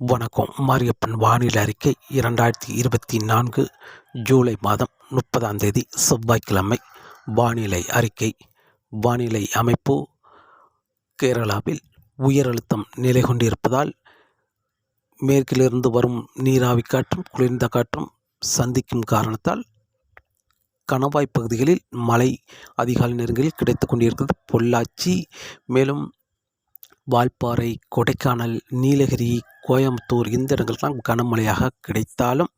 வணக்கம். மாரியப்பன் வானிலை அறிக்கை இரண்டாயிரத்தி இருபத்தி நான்கு ஜூலை மாதம் முப்பதாம் தேதி செவ்வாய்க்கிழமை. வானிலை அறிக்கை. வானிலை அமைப்பு. கேரளாவில் உயர் அழுத்தம் நிலை கொண்டிருப்பதால் மேற்கிலிருந்து வரும் நீராவி காற்றும் குளிர்ந்த காற்றும் சந்திக்கும் காரணத்தால் கணவாய் பகுதிகளில் மழை அதிகாலை நேரங்களில் கிடைத்து கொண்டிருக்கிறது பொள்ளாச்சி மேலும் வால்பாறை கொடைக்கானல் நீலகிரி கோயம்புத்தூர் இந்த இடங்களுக்கெல்லாம் கனமழையாக கிடைத்தாலும்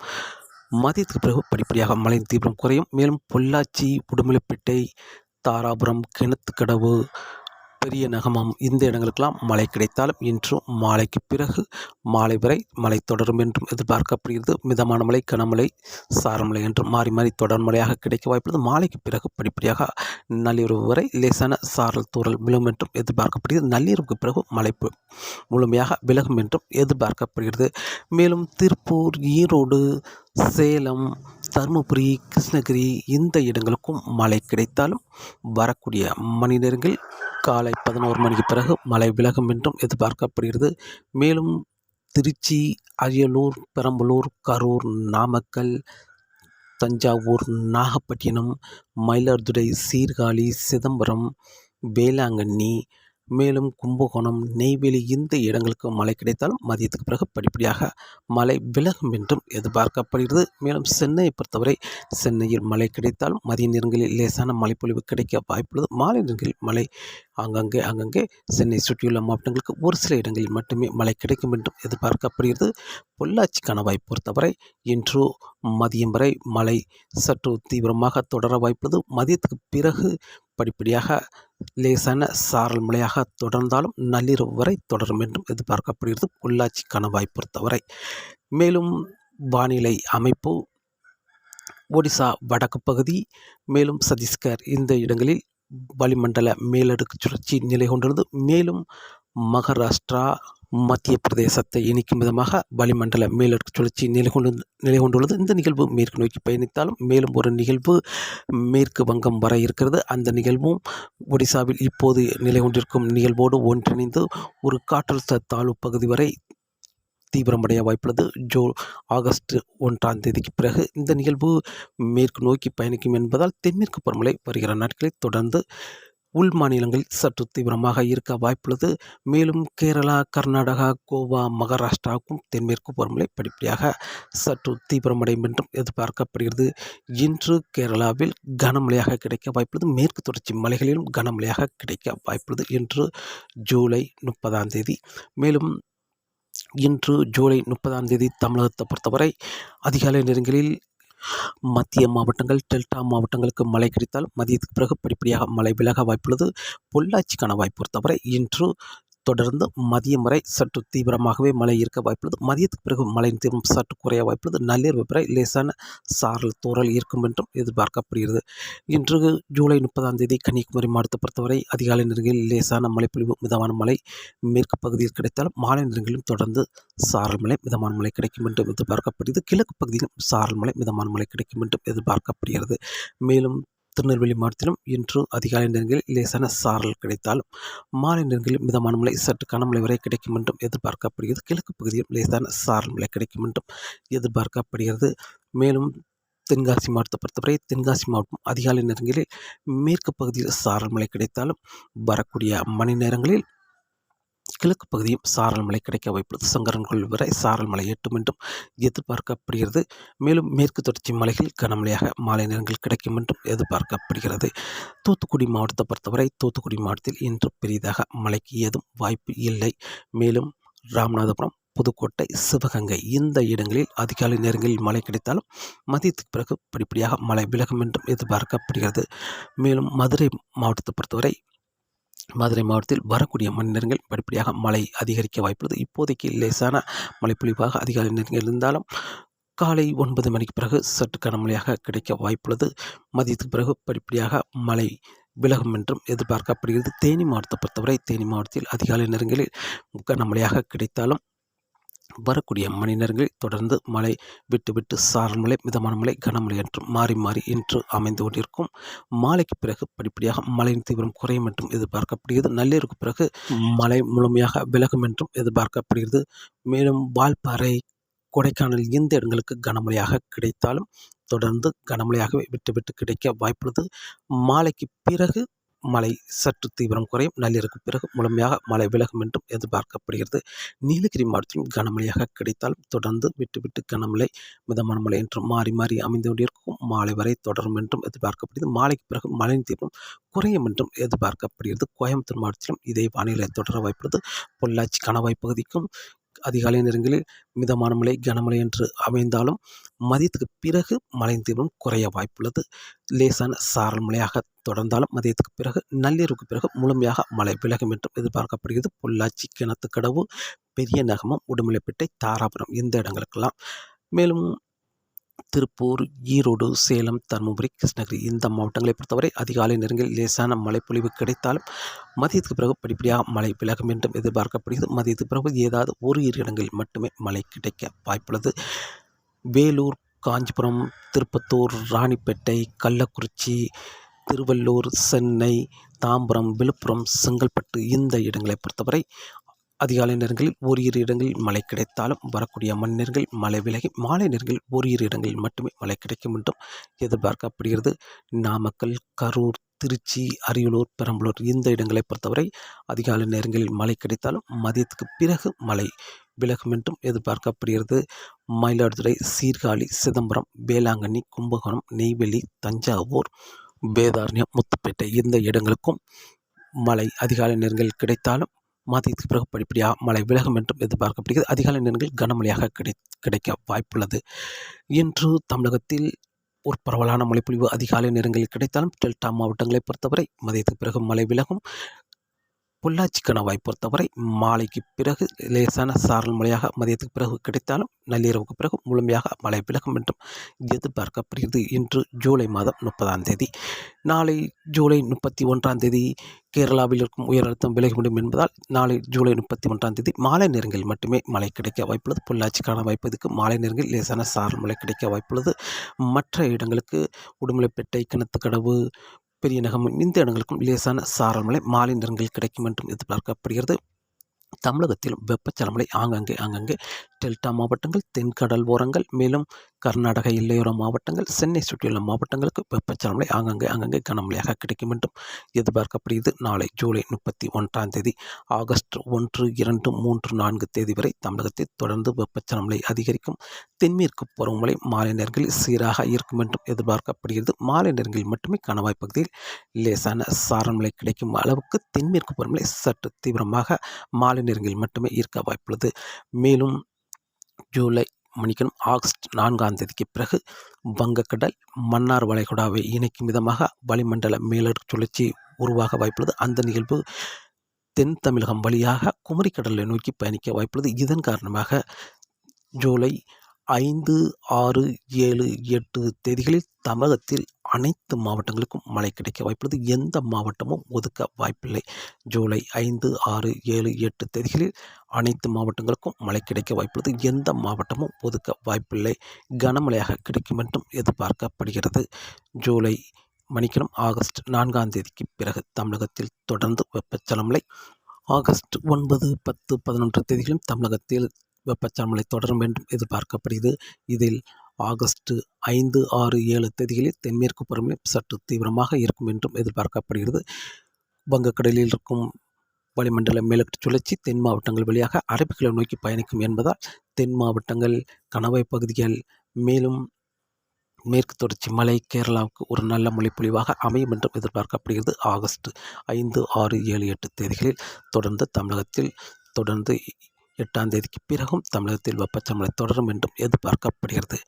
மதியத்துக்கு பிறகு படிப்படியாக மழையின் தீவிரம் குறையும். மேலும் பொள்ளாச்சி உடுமலைப்பேட்டை தாராபுரம் கிணத்துக்கடவு பெரிய நகமம் இந்த இடங்களுக்கெல்லாம் மழை கிடைத்தாலும் இன்றும் மாலைக்கு பிறகு மாலை வரை மழை தொடரும் என்றும் எதிர்பார்க்கப்படுகிறது. மிதமான மழை கனமழை சாரமழை என்றும் மாறி மாறி தொடர் மழையாக கிடைக்க வாய்ப்புள்ளது. மாலைக்கு பிறகு படிப்படியாக நள்ளிரவு வரை லேசான சாரல் தூரல் விழும் என்றும் எதிர்பார்க்கப்படுகிறது. நள்ளிரவுக்கு பிறகு மழை முழுமையாக விலகும் என்றும் எதிர்பார்க்கப்படுகிறது. மேலும் திருப்பூர் ஈரோடு சேலம் தருமபுரி கிருஷ்ணகிரி இந்த இடங்களுக்கும் மழை கிடைத்தாலும் வரக்கூடிய மணி நேரங்கள் காலை பதினோரு மணிக்கு பிறகு மழை விலகும் என்றும் எதிர்பார்க்கப்படுகிறது. மேலும் திருச்சி அரியலூர் பெரம்பலூர் கரூர் நாமக்கல் தஞ்சாவூர் நாகப்பட்டினம் மயிலாடுதுறை சீர்காழி சிதம்பரம் வேளாங்கண்ணி மேலும் கும்பகோணம் நெய்வேலி இந்த இடங்களுக்கு மழை கிடைத்தாலும் மதியத்துக்கு பிறகு படிப்படியாக மழை விலகும் என்றும் எதிர்பார்க்கப்படுகிறது. மேலும் சென்னையை பொறுத்தவரை சென்னையில் மழை கிடைத்தாலும் மதிய நேரங்களில் லேசான மழைப்பொழிவு கிடைக்க வாய்ப்புள்ளது. மாலை நேரங்களில் மழை அங்கங்கே அங்கங்கே சென்னை சுற்றியுள்ள மாவட்டங்களுக்கு ஒரு சில இடங்களில் மட்டுமே மழை கிடைக்கும் என்றும் எதிர்பார்க்கப்படுகிறது. பொள்ளாச்சி கணவாய் பொறுத்தவரை இன்று மதியம் வரை மழை சற்று தீவிரமாக தொடர வாய்ப்புள்ளது. மதியத்துக்கு பிறகு படிப்படியாக லேசான சாரல் மழையாக தொடர்ந்தாலும் நள்ளிரவு வரை தொடரும் என்றும் எதிர்பார்க்கப்படுகிறது. பொள்ளாச்சிக்கான வாய்ப்பு பொறுத்தவரை. மேலும் வானிலை அமைப்பு ஒடிசா வடக்கு பகுதி மேலும் சத்தீஸ்கர் இந்த இடங்களில் வளிமண்டல மேலடுக்கு சுழற்சி நிலை கொண்டுள்ளது. மேலும் மகாராஷ்டிரா மத்திய பிரதேசத்தை இணைக்கும் விதமாக வளிமண்டல மேலடுக்கு சுழற்சி நிலை கொண்டு நிலை கொண்டுள்ளது இந்த நிகழ்வு மேற்கு நோக்கி பயணித்தாலும் மேலும் ஒரு நிகழ்வு மேற்கு வங்கம் வர இருக்கிறது. அந்த நிகழ்வும் ஒடிசாவில் இப்போது நிலை கொண்டிருக்கும் நிகழ்வோடு ஒன்றிணைந்து ஒரு காற்றழுத்த தாழ்வு பகுதி வரை தீவிரமடைய வாய்ப்புள்ளது. ஜூ ஆகஸ்ட் ஒன்றாம் தேதிக்கு பிறகு இந்த நிகழ்வு மேற்கு நோக்கி பயணிக்கும் என்பதால் தென்மேற்கு பருவமழை வருகிற நாட்களில் தொடர்ந்து உள் மாநிலங்களில் சற்று தீவிரமாக இருக்க வாய்ப்புள்ளது. மேலும் கேரளா கர்நாடகா கோவா மகாராஷ்டிராவுக்கும் தென்மேற்கு பருவமழை படிப்படியாக சற்று தீவிரமடையும் என்றும் எதிர்பார்க்கப்படுகிறது. இன்று கேரளாவில் கனமழையாக கிடைக்க வாய்ப்புள்ளது. மேற்கு தொடர்ச்சி மலைகளிலும் கனமழையாக கிடைக்க வாய்ப்புள்ளது இன்று ஜூலை முப்பதாம் தேதி. மேலும் இன்று ஜூலை முப்பதாம் தேதி தமிழகத்தை பொறுத்தவரை அதிகாலை நேரங்களில் மத்திய மாவட்டங்கள் டெல்டா மாவட்டங்களுக்கு மழை கிடைத்தால் மதியத்துக்கு பிறகு படிப்படியாக மழை விலக வாய்ப்புள்ளது. பொள்ளாச்சிக்கான வாய்ப்பு பொறுத்தவரை இன்று தொடர்ந்து மதியம் வரை சற்று தீவிரமாகவே மழை இருக்க வாய்ப்புள்ளது. மதியத்துக்கு பிறகு மழையின் தீவிரம் சற்று குறைய வாய்ப்புள்ளது. நள்ளிரவு வரை லேசான சாரல் தூரல் இருக்கும் என்றும் எதிர்பார்க்கப்படுகிறது. இன்று ஜூலை முப்பதாம் தேதி கன்னியாகுமரி மாவட்டத்தை பொறுத்தவரை அதிகாலை நேரங்களில் லேசான மழைப்பொழிவு மிதமான மழை மேற்கு பகுதியில் கிடைத்தாலும் மாலை நேரங்களிலும் தொடர்ந்து சாரல் மழை மிதமான மழை கிடைக்கும் என்றும் எதிர்பார்க்கப்படுகிறது. கிழக்கு பகுதியிலும் சாரல் மழை மிதமான மழை கிடைக்கும் என்றும் எதிர்பார்க்கப்படுகிறது. மேலும் திருநெல்வேலி மாவட்டத்திலும் இன்று அதிகாலை நேரங்களில் லேசான சாரல் கிடைத்தாலும் மாலை நேரங்களில் மிதமான மழை சற்று கனமழை வரை கிடைக்கும் என்றும் எதிர்பார்க்கப்படுகிறது. கிழக்கு பகுதியில் லேசான சாரல் மழை கிடைக்கும் என்றும் எதிர்பார்க்கப்படுகிறது. மேலும் தென்காசி மாவட்டத்தை பொறுத்தவரை தென்காசி மாவட்டம் அதிகாலை நேரங்களில் மேற்கு பகுதியில் சாரல் மழை கிடைத்தாலும் வரக்கூடிய மணி நேரங்களில் கிழக்கு பகுதியும் சாரல் மழை கிடைக்க வாய்ப்புள்ளது. சங்கரன்கோள் வரை சாரல் மழை எட்டும் என்றும் எதிர்பார்க்கப்படுகிறது. மேலும் மேற்கு தொடர்ச்சி மலைகள் கனமழையாக மாலை நேரங்கள் கிடைக்கும் என்றும் எதிர்பார்க்கப்படுகிறது. தூத்துக்குடி மாவட்டத்தை பொறுத்தவரை தூத்துக்குடி மாவட்டத்தில் இன்று பெரிதாக மழைக்கு ஏதும் வாய்ப்பு இல்லை. மேலும் ராமநாதபுரம் புதுக்கோட்டை சிவகங்கை இந்த இடங்களில் அதிகாலை நேரங்களில் மழை கிடைத்தாலும் மதியத்துக்கு பிறகு படிப்படியாக மழை விலகும் என்றும் எதிர்பார்க்கப்படுகிறது. மேலும் மதுரை மாவட்டத்தை பொறுத்தவரை மதுரை மாவட்டத்தில் வரக்கூடிய மணி நேரங்கள் படிப்படியாக மழை அதிகரிக்க வாய்ப்புள்ளது. இப்போதைக்கு லேசான மழைப்பொழிவாக அதிகாலை நேரங்கள் இருந்தாலும் காலை ஒன்பது மணிக்கு பிறகு சற்று கனமழையாக கிடைக்க வாய்ப்புள்ளது. மதியத்துக்கு பிறகு படிப்படியாக மழை விலகும் என்றும் எதிர்பார்க்கப்படுகிறது. தேனி மாவட்டத்தை பொறுத்தவரை தேனி மாவட்டத்தில் அதிகாலை நேரங்களில் கனமழையாக கிடைத்தாலும் வரக்கூடிய மணி நேரங்களில் தொடர்ந்து மழை விட்டு விட்டு சாரல் மழை மிதமான மழை கனமழை என்று மாறி மாறி இன்று அமைந்து கொண்டிருக்கும். மாலைக்கு பிறகு படிப்படியாக மழையின் தீவிரம் குறையும் என்றும் எதிர்பார்க்கப்படுகிறது. நள்ளிரவுக்கு பிறகு மழை முழுமையாக விலகும் என்றும் எதிர்பார்க்கப்படுகிறது. மேலும் வால்பாறை கொடைக்கானல் இந்த இடங்களுக்கு கனமழையாக கிடைத்தாலும் தொடர்ந்து கனமழையாகவே விட்டு விட்டு கிடைக்க வாய்ப்புள்ளது. மாலைக்கு பிறகு மழை சற்று தீவிரம் குறையும். நள்ளிரவுக்கு பிறகு முழுமையாக மழை விலகும் என்றும் எதிர்பார்க்கப்படுகிறது. நீலகிரி மாவட்டத்தில் கனமழையாக கிடைத்தாலும் தொடர்ந்து விட்டு விட்டு கனமழை மிதமான மழை என்றும் மாறி மாறி அமைந்து கொண்டிருக்கும் மாலை வரை தொடரும் என்றும் எதிர்பார்க்கப்படுகிறது. மாலைக்கு பிறகு மழையின் தீவிரம் குறையும் என்றும் எதிர்பார்க்கப்படுகிறது. கோயம்புத்தூர் மாவட்டத்திலும் இதே வானிலை தொடர வாய்ப்புள்ளது. பொள்ளாச்சி கணவாய் பகுதிக்கும் அதிகாலை நேரங்களில் மிதமான மழை கனமழை என்று அமைந்தாலும் மதியத்துக்கு பிறகு மழையின் தீவிரம் குறைய வாய்ப்புள்ளது. லேசான சாரல் மழையாக தொடர்ந்தாலும் மதியத்துக்கு பிறகு நள்ளிரவுக்கு பிறகு முழுமையாக மழை விலகும் என்றும் எதிர்பார்க்கப்படுகிறது. பொள்ளாச்சி கிணத்துக்கடவு பெரிய நகமம் உடுமலைப்பேட்டை தாராபுரம் இந்த இடங்களுக்கெல்லாம். மேலும் திருப்பூர் ஈரோடு சேலம் தருமபுரி கிருஷ்ணகிரி இந்த மாவட்டங்களை பொறுத்தவரை அதிகாலை நேரங்களில் லேசான மழைப்பொழிவு கிடைத்தாலும் மதியத்துக்கு பிறகு படிப்படியாக மழை விலகும் என்றும் எதிர்பார்க்கப்படுகிறது. மதியத்துக்கு பிறகு ஏதாவது ஒரு இரு இடங்களில் மட்டுமே மழை கிடைக்க வாய்ப்புள்ளது. வேலூர் காஞ்சிபுரம் திருப்பத்தூர் ராணிப்பேட்டை கள்ளக்குறிச்சி திருவள்ளூர் சென்னை தாம்பரம் விழுப்புரம் செங்கல்பட்டு இந்த இடங்களை பொறுத்தவரை அதிகாலை நேரங்களில் ஓரிரு இடங்களில் மழை கிடைத்தாலும் வரக்கூடிய மண் நேரங்களில் மழை விலகி மாலை நேரங்களில் ஓரிரு இடங்களில் மட்டுமே மழை கிடைக்கும் என்றும் எதிர்பார்க்கப்படுகிறது. நாமக்கல் கரூர் திருச்சி அரியலூர் பெரம்பலூர் இந்த இடங்களை பொறுத்தவரை அதிகாலை நேரங்களில் மழை கிடைத்தாலும் மதியத்துக்கு பிறகு மழை விலகும் என்றும் எதிர்பார்க்கப்படுகிறது. மயிலாடுதுறை சீர்காழி சிதம்பரம் வேளாங்கண்ணி கும்பகோணம் நெய்வேலி தஞ்சாவூர் வேதாரண்யம் முத்துப்பேட்டை இந்த இடங்களுக்கும் மழை அதிகாலை நேரங்களில் கிடைத்தாலும் மதியத்துக்கு பிறகு படிப்படியாக மழை விலகும் என்றும் எதிர்பார்க்கப்படுகிறது. அதிகாலை நேரங்களில் கனமழையாக கிடை கிடைக்க வாய்ப்புள்ளது. இன்று தமிழகத்தில் ஒரு பரவலான மழைப்பொழிவு அதிகாலை நேரங்களில் கிடைத்தாலும் டெல்டா மாவட்டங்களை பொறுத்தவரை மதியத்துக்கு பிறகு மழை விலகும். பொள்ளாச்சி கணவாய் பொறுத்தவரை மாலைக்கு பிறகு லேசான சாரல் மழையாக மதியத்துக்கு பிறகு கிடைத்தாலும் நள்ளிரவுக்கு பிறகு முழுமையாக மழை விலகும் என்றும் எதிர்பார்க்கப்படுகிறது இன்று ஜூலை மாதம் முப்பதாம் தேதி. நாளை ஜூலை முப்பத்தி ஒன்றாம் தேதி கேரளாவில் இருக்கும் உயர் அழுத்தம் விலகிவிடும் என்பதால் நாளை ஜூலை முப்பத்தி ஒன்றாம் தேதி மாலை நேரங்களில் மட்டுமே மழை கிடைக்க வாய்ப்புள்ளது. பொள்ளாச்சிக்கான வாய்ப்பதுக்கு மாலை நேரங்களில் லேசான சாரல் மழை கிடைக்க வாய்ப்புள்ளது. மற்ற இடங்களுக்கு உடுமலைப்பேட்டை கிணத்துக்கடவு பெரிய நகமும் இந்த இடங்களுக்கும் லேசான சாரல் மழை மாலை நேரங்களில் கிடைக்கும் என்றும் எதிர்பார்க்கப்படுகிறது. தமிழகத்தில் வெப்பச்சலமலை ஆங்காங்கே ஆங்காங்கே டெல்டா மாவட்டங்கள் தென்கடல் ஓரங்கள் மேலும் கர்நாடக எல்லையோர மாவட்டங்கள் சென்னை சுற்றியுள்ள மாவட்டங்களுக்கு வெப்பச்சலமலை ஆங்கங்கே அங்கங்கே கனமழையாக கிடைக்கும் என்றும் எதிர்பார்க்கப்படுகிறது. நாளை ஜூலை முப்பத்தி ஒன்றாம் தேதி ஆகஸ்ட் ஒன்று இரண்டு மூன்று நான்கு தேதி வரை தமிழகத்தில் தொடர்ந்து வெப்பச்சலமலை அதிகரிக்கும். தென்மேற்கு பருவமழை மாலை நேரங்களில் சீராக இருக்கும் என்றும் எதிர்பார்க்கப்படுகிறது. மாலை நேரங்களில் மட்டுமே கணவாய் பகுதியில் லேசான சாரமலை கிடைக்கும் அளவுக்கு தென்மேற்கு பருவமழை சற்று தீவிரமாக மாலை நேரங்களில் மட்டுமே இருக்க வாய்ப்புள்ளது. மேலும் ஜூலை மணிக்கணும் ஆகஸ்ட் நான்காம் தேதிக்கு பிறகு வங்கக்கடல் மன்னார் வளைகுடாவை இணைக்கும் விதமாக வளிமண்டல மேலடுக்கு சுழற்சி உருவாக வாய்ப்புள்ளது. அந்த நிகழ்வு தென் தமிழகம் வழியாக குமரிக்கடலை நோக்கி பயணிக்க வாய்ப்புள்ளது. இதன் காரணமாக ஜூலை ஐந்து ஆறு ஏழு எட்டு தேதிகளில் தமிழகத்தில் அனைத்து மாவட்டங்களுக்கும் மழை கிடைக்க வாய்ப்புள்ளது. எந்த மாவட்டமும் ஒதுக்க வாய்ப்பில்லை. ஜூலை ஐந்து ஆறு ஏழு எட்டு தேதிகளில் அனைத்து மாவட்டங்களுக்கும் மழை கிடைக்க வாய்ப்புள்ளது. எந்த மாவட்டமும் ஒதுக்க வாய்ப்பில்லை. கனமழையாக கிடைக்கும் என்றும் எதிர்பார்க்கப்படுகிறது. ஜூலை மணிக்கணும் ஆகஸ்ட் நான்காம் தேதிக்கு பிறகு தமிழகத்தில் தொடர்ந்து வெப்பச்சலமலை ஆகஸ்ட் ஒன்பது பத்து பதினொன்று தேதிகளும் தமிழகத்தில் வெப்பச்சலமலை தொடரும் என்றும் எதிர்பார்க்கப்படுகிறது. இதில் ஆகஸ்ட் ஐந்து ஆறு ஏழு தேதிகளில் தென்மேற்கு பருவமழை சற்று தீவிரமாக இருக்கும் என்றும் எதிர்பார்க்கப்படுகிறது. வங்கக்கடலில் இருக்கும் வளிமண்டல மேலட்டு சுழற்சி தென் மாவட்டங்கள் வழியாக அரபிக்கடல் நோக்கி பயணிக்கும் என்பதால் தென் மாவட்டங்கள் கணவாய் பகுதிகள் மேலும் மேற்கு தொடர்ச்சி மலை கேரளாவுக்கு ஒரு நல்ல மொழிப்பொழிவாக அமையும் என்றும் எதிர்பார்க்கப்படுகிறது. ஆகஸ்ட் ஐந்து ஆறு ஏழு எட்டு தேதிகளில் தொடர்ந்து தமிழகத்தில் தொடர்ந்து எட்டாம் தேதிக்கு பிறகும் தமிழகத்தில் வெப்பச்சமலை தொடரும் என்றும் எதிர்பார்க்கப்படுகிறது.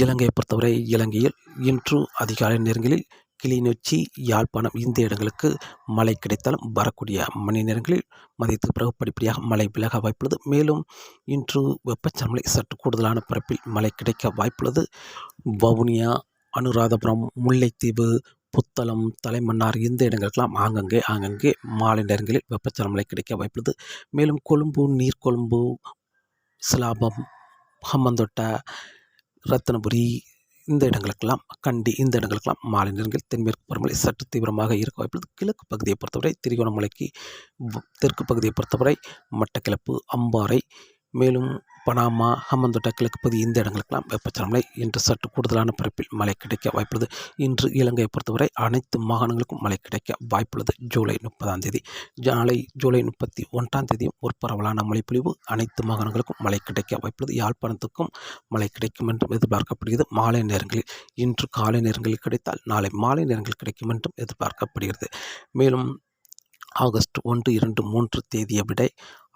இலங்கையை பொறுத்தவரை இலங்கையில் இன்று அதிகாலை நேரங்களில் கிளிநொச்சி யாழ்ப்பாணம் இந்த இடங்களுக்கு மழை கிடைத்தாலும் வரக்கூடிய மணி நேரங்களில் மதியத்துக்கு பிறகு படிப்படியாக மழை விலக வாய்ப்புள்ளது. மேலும் இன்று வெப்பச்சமலை சற்று கூடுதலான பரப்பில் மழை கிடைக்க வாய்ப்புள்ளது. வவுனியா அனுராதபுரம் முல்லைத்தீவு புத்தளம் தலைமன்னார் இந்த இடங்களுக்கெல்லாம் ஆங்கங்கே ஆங்கங்கே மாலை நேரங்களில் வெப்பச்சலமலை கிடைக்க வாய்ப்புள்ளது. மேலும் கொழும்பு நீர்கொழும்பு சிலாபம் ஹம்மந்தொட்டை ரத்தனபுரி இந்த இடங்களுக்கெல்லாம் கண்டி இந்த இடங்களுக்கெல்லாம் மாலை நேரங்களில் தென்மேற்கு பருவமழை சற்று தீவிரமாக இருக்க வாய்ப்புள்ளது. கிழக்கு பகுதியை பொறுத்தவரை திருகோணமலைக்கு வ- தெற்கு பகுதியை பொறுத்தவரை மட்டக்கிளப்பு அம்பாறை மேலும் பனாமா ஹம்மந்தோட்டா கிழக்கு பகுதி இந்த இடங்களுக்கெல்லாம் வெப்பச்சலமலை இன்று சற்று கூடுதலான பரப்பில் மழை கிடைக்க வாய்ப்புள்ளது. இன்று இலங்கையை பொறுத்தவரை அனைத்து மாகாணங்களுக்கும் மழை கிடைக்க வாய்ப்புள்ளது. ஜூலை முப்பதாம் தேதி. நாளை ஜூலை முப்பத்தி ஒன்றாம் தேதியும் ஒரு பரவலான மழைப்பொழிவு அனைத்து மாகாணங்களுக்கும் மழை கிடைக்க வாய்ப்புள்ளது. யாழ்ப்பாணத்துக்கும் மழை கிடைக்கும் என்றும் எதிர்பார்க்கப்படுகிறது. மாலை நேரங்களில் இன்று காலை நேரங்களில் கிடைத்தால் நாளை மாலை நேரங்களில் கிடைக்கும் என்றும் எதிர்பார்க்கப்படுகிறது. மேலும் ஆகஸ்ட் ஒன்று இரண்டு மூன்று தேதியை விட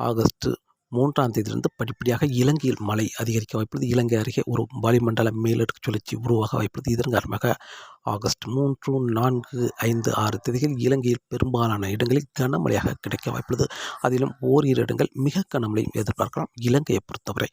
ஆகஸ்ட் மூன்றாம் தேதியிலிருந்து படிப்படியாக இலங்கையில் மழை அதிகரிக்க வாய்ப்புள்ளது. இலங்கை அருகே ஒரு வளிமண்டல மேலடுக்கு சுழற்சி உருவாக வாய்ப்புள்ளது. இதன் காரணமாக ஆகஸ்ட் மூன்று நான்கு ஐந்து ஆறு தேதிகள் இலங்கையில் பெரும்பாலான இடங்களில் கனமழையாக கிடைக்க வாய்ப்புள்ளது. அதிலும் ஓரிரு இடங்கள் மிக கனமழையும் எதிர்பார்க்கலாம். இலங்கையை பொறுத்தவரை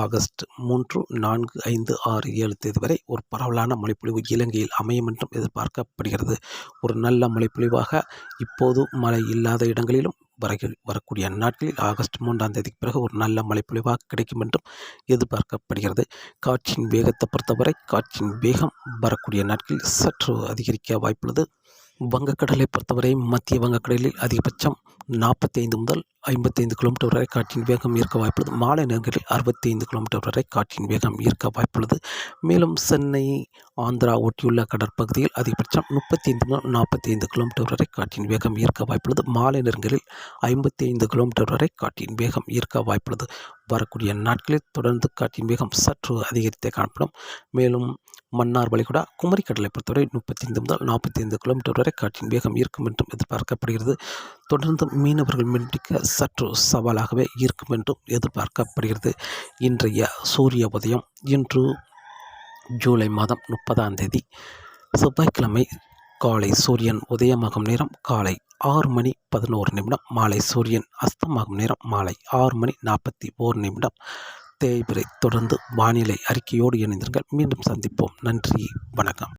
ஆகஸ்ட் மூன்று நான்கு ஐந்து ஆறு ஏழு தேதி வரை ஒரு பரவலான மழைப்பொழிவு இலங்கையில் அமையும் என்றும் எதிர்பார்க்கப்படுகிறது. ஒரு நல்ல மழைப்பொழிவாக இப்போது மழை இல்லாத இடங்களிலும் வர வரக்கூடிய நாட்களில் ஆகஸ்ட் மூன்றாம் தேதிக்கு பிறகு ஒரு நல்ல மழைப்பொழிவாக கிடைக்கும் என்றும் எதிர்பார்க்கப்படுகிறது. காற்றின் வேகத்தை பொறுத்தவரை காற்றின் வேகம் வரக்கூடிய நாட்களில் சற்று அதிகரிக்க வாய்ப்புள்ளது. வங்கக்கடலை பொறுத்தவரை மத்திய வங்கக்கடலில் அதிகபட்சம் நாற்பத்தி ஐந்து முதல் ஐம்பத்தைந்து கிலோமீட்டர் வரை காற்றின் வேகம் இருக்க வாய்ப்புள்ளது. மாலை நேரங்களில் அறுபத்தி ஐந்து கிலோமீட்டர் வரை காற்றின் வேகம் இருக்க வாய்ப்புள்ளது. மேலும் சென்னை ஆந்திரா ஒட்டியுள்ள கடற்பகுதியில் அதிகபட்சம் முப்பத்தி ஐந்து முதல் நாற்பத்தி ஐந்து கிலோமீட்டர் வரை காற்றின் வேகம் இருக்க வாய்ப்புள்ளது. மாலை நேரங்களில் ஐம்பத்தி ஐந்து கிலோமீட்டர் வரை காற்றின் வேகம் இருக்க வாய்ப்புள்ளது. வரக்கூடிய நாட்களில் தொடர்ந்து காற்றின் வேகம் சற்று அதிகரித்தே காணப்படும். மேலும் மன்னார் வளைகுடா குமரி கடலை பொறுத்தவரை முப்பத்தி ஐந்து முதல் நாற்பத்தி ஐந்து கிலோமீட்டர் வரை காற்றின் வேகம் இருக்கும் என்றும் எதிர்பார்க்கப்படுகிறது. தொடர்ந்து மீனவர்கள் மீன்பிடிக்க சற்று சவாலாகவே இருக்கும் என்றும் எதிர்பார்க்கப்படுகிறது. இன்றைய சூரிய உதயம் இன்று ஜூலை மாதம் முப்பதாம் தேதி செவ்வாய்க்கிழமை காலை சூரியன் உதயமாகும் நேரம் காலை ஆறு மணி பதினோரு நிமிடம் மாலை சூரியன் அஸ்தமாகும் நேரம் மாலை ஆறு மணி நாற்பத்தி ஓரு நிமிடம். தேய்பிரை தொடர்ந்து வானிலை அறிக்கையோடு இணைந்திருங்கள். மீண்டும் சந்திப்போம். நன்றி. வணக்கம்.